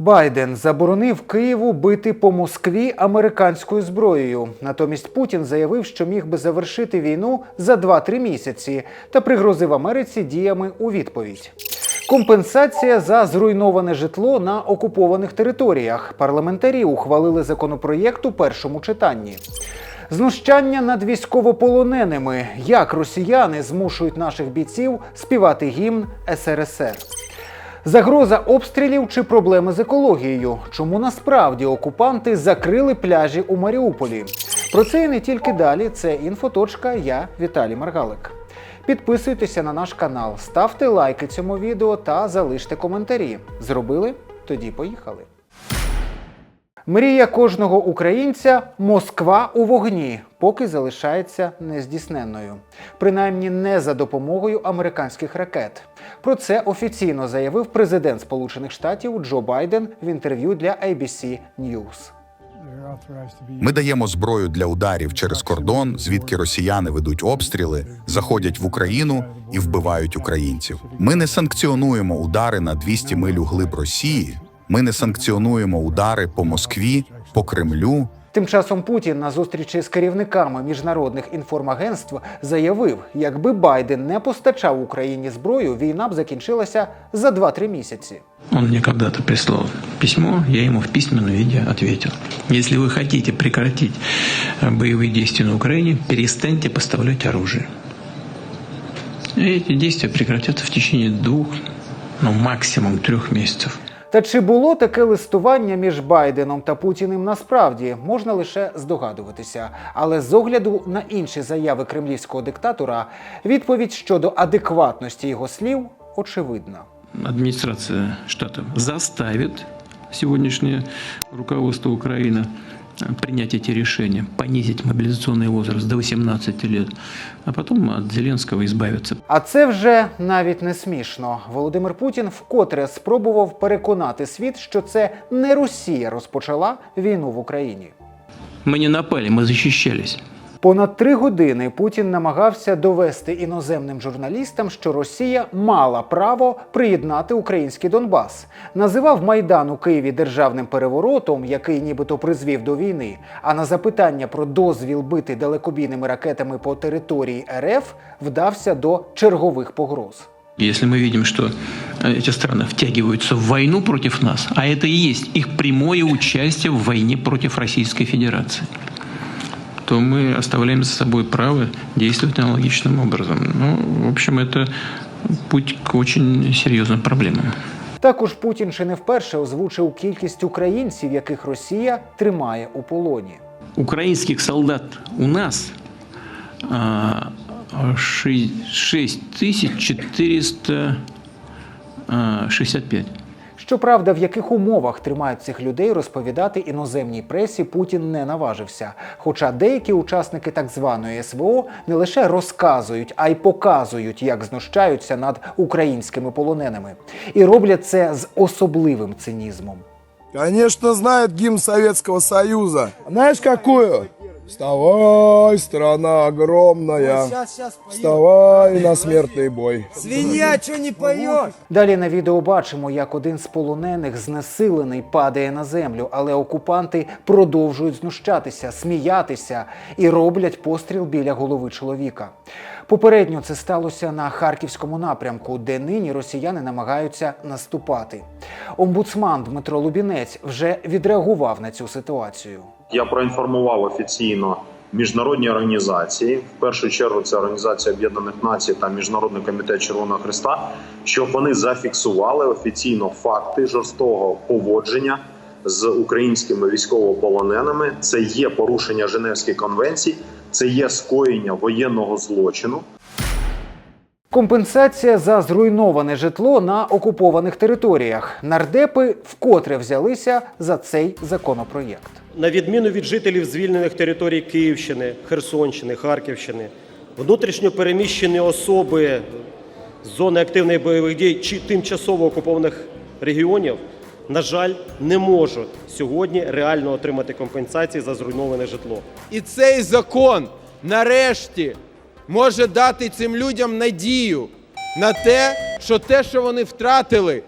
Байден заборонив Києву бити по Москві американською зброєю. Натомість Путін заявив, що міг би завершити війну за 2-3 місяці та пригрозив Америці діями у відповідь. Компенсація за зруйноване житло на окупованих територіях. Парламентарі ухвалили законопроєкт у першому читанні. Знущання над військовополоненими. Як росіяни змушують наших бійців співати гімн СРСР. Загроза обстрілів чи проблеми з екологією? Чому насправді окупанти закрили пляжі у Маріуполі? Про це і не тільки далі. Це інфоточка. Я Віталій Маргалик. Підписуйтеся на наш канал, ставте лайки цьому відео та залиште коментарі. Зробили? Тоді поїхали. Мрія кожного українця Москва у вогні, поки залишається нездійсненною. Принаймні не за допомогою американських ракет. Про це офіційно заявив президент Сполучених Штатів Джо Байден в інтерв'ю для ABC News. Ми даємо зброю для ударів через кордон, звідки росіяни ведуть обстріли, заходять в Україну і вбивають українців. Ми не санкціонуємо удари на 200 миль у глиб Росії. Ми не санкціонуємо удари по Москві, по Кремлю. Тим часом Путін на зустрічі з керівниками міжнародних інформагентств заявив, якби Байден не постачав Україні зброю, війна б закінчилася за 2-3 місяці. Он мне когда-то прислал письмо, я ему в письменном виде ответил. Если вы хотите прекратить э, боевые действия на Украине, перестаньте поставлять оружие. И эти действия прекратятся в течение двух, ну максимум трех месяцев. Та чи було таке листування між Байденом та Путіним насправді можна лише здогадуватися. Але з огляду на інші заяви кремлівського диктатора, відповідь щодо адекватності його слів очевидна. Адміністрація штату заставить сьогоднішнє руководство Украины э, принять эти решения, понизить мобилизационный возраст до 18 лет, а потом от Зеленского избавиться. А це вже навіть не смішно. Володимир Путін вкотре спробував переконати світ, що це не Росія розпочала війну в Україні. Мы не напали, мы защищались. Понад три години Путін намагався довести іноземним журналістам, що Росія мала право приєднати український Донбас. Називав Майдан у Києві державним переворотом, який нібито призвів до війни. А на запитання про дозвіл бити далекобійними ракетами по території РФ вдався до чергових погроз. Если мы видим, что э, эти страны втягиваются в войну против нас, а это и есть их прямое участие в войне против Российской Федерации, то мы оставляем за собой право действовать аналогичным образом. Ну, в общем, это путь к очень серьезным проблемам. Також Путін чи не вперше озвучив кількість українців, яких Росія тримає у полоні. Украинских солдат у нас а, ши- 6465. Щоправда, в яких умовах тримають цих людей розповідати іноземній пресі Путін не наважився. Хоча деякі учасники так званої СВО не лише розказують, а й показують, як знущаються над українськими полоненими, і роблять це з особливим цинізмом. Конечно, знает гимн Советского Союза. Знаешь, какую? Вставай, страна огромная. Вставай на смертный бой. Свинья, что не поешь? Далі на відео бачимо, як один з полонених знесилений падає на землю, але окупанти продовжують знущатися, сміятися і роблять постріл біля голови чоловіка. Попередньо це сталося на харківському напрямку, де нині росіяни намагаються наступати. Омбудсман Дмитро Лубінець вже відреагував на цю ситуацію. Я проінформував офіційно міжнародні організації, в першу чергу це Організація Об'єднаних Націй та Міжнародний комітет Червоного Христа, щоб вони зафіксували офіційно факти жорстокого поводження з українськими військовополоненими. Це є порушення Женевських конвенцій, це є скоєння воєнного злочину. Компенсація за зруйноване житло на окупованих територіях. Нардепи вкотре взялися за цей законопроєкт. На відміну від жителів звільнених територій Київщини, Херсонщини, Харківщини, внутрішньо переміщені особи з зони активних бойових дій чи тимчасово окупованих регіонів, на жаль, не можуть сьогодні реально отримати компенсації за зруйноване житло. І цей закон нарешті може дати цим людям надію на те, що те, що вони втратили,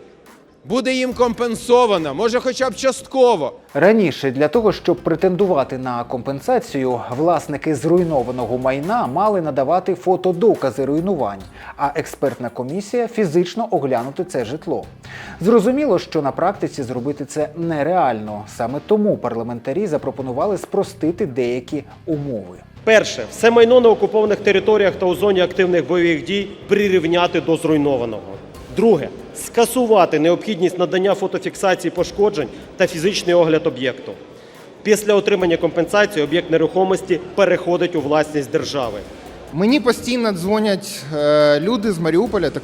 буде їм компенсована, може, хоча б частково. Раніше для того, щоб претендувати на компенсацію, власники зруйнованого майна мали надавати фотодокази руйнувань, а експертна комісія фізично оглянути це житло. Зрозуміло, що на практиці зробити це нереально. Саме тому парламентарі запропонували спростити деякі умови. Перше, все майно на окупованих територіях та у зоні активних бойових дій прирівняти до зруйнованого. Друге, скасувати необхідність надання фотофіксації пошкоджень та фізичний огляд об'єкту. Після отримання компенсації об'єкт нерухомості переходить у власність держави. Мені постійно дзвонять е, люди з Маріуполя, так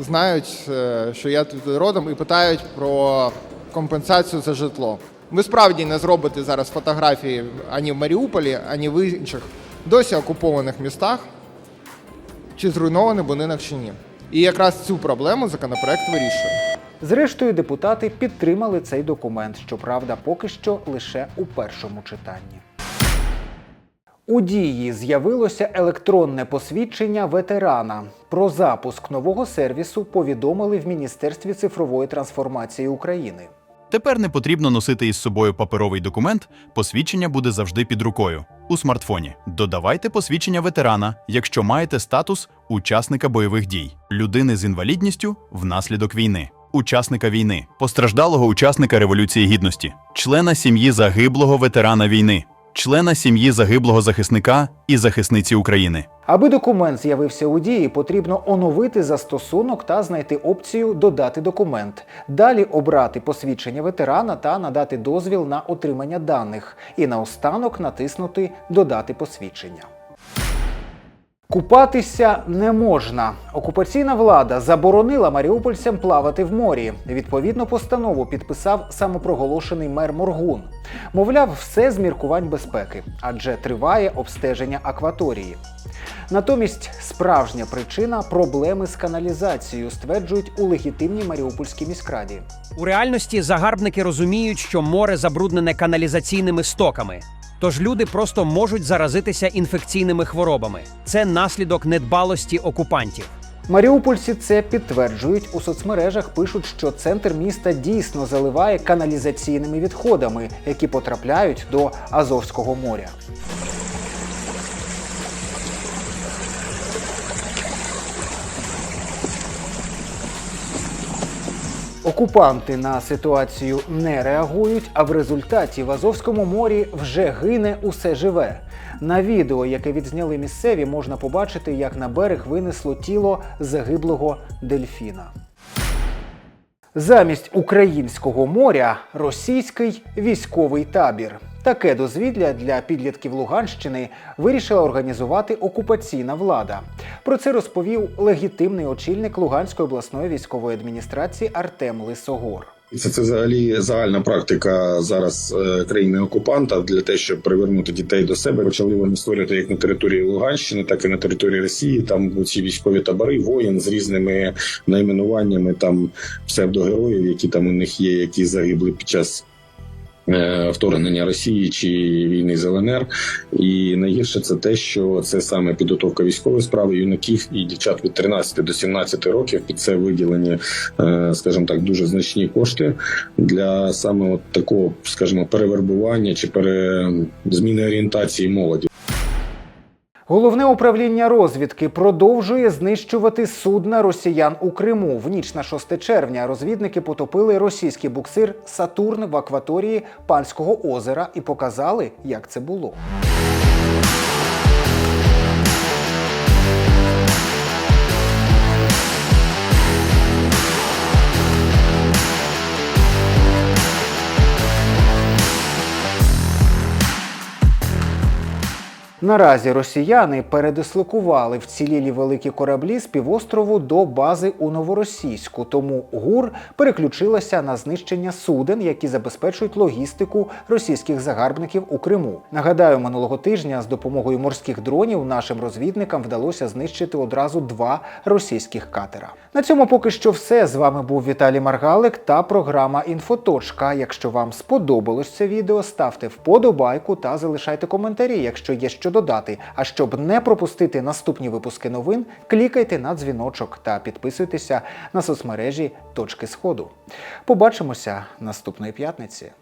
знають, е, що я тут родом, і питають про компенсацію за житло. Ви справді не зробите зараз фотографії ані в Маріуполі, ані в інших досі окупованих містах, чи зруйнований будинок чи ні. І якраз цю проблему законопроект вирішує. Зрештою, депутати підтримали цей документ, щоправда, поки що лише у першому читанні. У дії з'явилося електронне посвідчення ветерана. Про запуск нового сервісу повідомили в Міністерстві цифрової трансформації України. Тепер не потрібно носити із собою паперовий документ, посвідчення буде завжди під рукою у смартфоні. Додавайте посвідчення ветерана, якщо маєте статус учасника бойових дій, людини з інвалідністю внаслідок війни, учасника війни, постраждалого учасника Революції Гідності, члена сім'ї загиблого ветерана війни, члена сім'ї загиблого захисника і захисниці України. Аби документ з'явився у дії, потрібно оновити застосунок та знайти опцію Додати документ. Далі обрати посвідчення ветерана та надати дозвіл на отримання даних. І наостанок натиснути Додати посвідчення. Купатися не можна. Окупаційна влада заборонила маріупольцям плавати в морі. Відповідну постанову підписав самопроголошений мер Моргун. Мовляв, все з міркувань безпеки, адже триває обстеження акваторії. Натомість справжня причина проблеми з каналізацією, стверджують у легітимній Маріупольській міськраді. У реальності загарбники розуміють, що море забруднене каналізаційними стоками. Тож люди просто можуть заразитися інфекційними хворобами. Це наслідок недбалості окупантів. Маріупольці це підтверджують у соцмережах. Пишуть, що центр міста дійсно заливає каналізаційними відходами, які потрапляють до Азовського моря. Окупанти на ситуацію не реагують, а в результаті в Азовському морі вже гине усе живе. На відео, яке відзняли місцеві, можна побачити, як на берег винесло тіло загиблого дельфіна. Замість українського моря російський військовий табір. Таке дозвілля для підлітків Луганщини вирішила організувати окупаційна влада. Про це розповів легітимний очільник Луганської обласної військової адміністрації Артем Лисогор. Це, це взагалі загальна практика зараз е, країни окупанта для те, щоб привернути дітей до себе. Почали вони створювати як на території Луганщини, так і на території Росії. Там ці військові табори, воїн з різними найменуваннями там псевдогероїв, які там у них є, які загибли під час. Е, Вторгнення Росії чи війни з ЛНР, і найгірше це те, що це саме підготовка військової справи юнаків і дівчат від 13 до 17 років. Під це виділені, е, скажімо так, дуже значні кошти для саме от такого, скажімо, перевербування чи пере... зміни орієнтації молоді. Головне управління розвідки продовжує знищувати судна росіян у Криму. В ніч на 6 червня розвідники потопили російський буксир Сатурн в акваторії Панського озера і показали, як це було. Наразі росіяни передислокували вцілілі великі кораблі з півострову до бази у Новоросійську. Тому ГУР переключилася на знищення суден, які забезпечують логістику російських загарбників у Криму. Нагадаю, минулого тижня з допомогою морських дронів нашим розвідникам вдалося знищити одразу два російських катера. На цьому поки що все. З вами був Віталій Маргалик та програма Інфоточка. Якщо вам сподобалось це відео, ставте вподобайку та залишайте коментарі, якщо є що додати. А щоб не пропустити наступні випуски новин, клікайте на дзвіночок та підписуйтеся на соцмережі Точки Сходу. Побачимося наступної п'ятниці.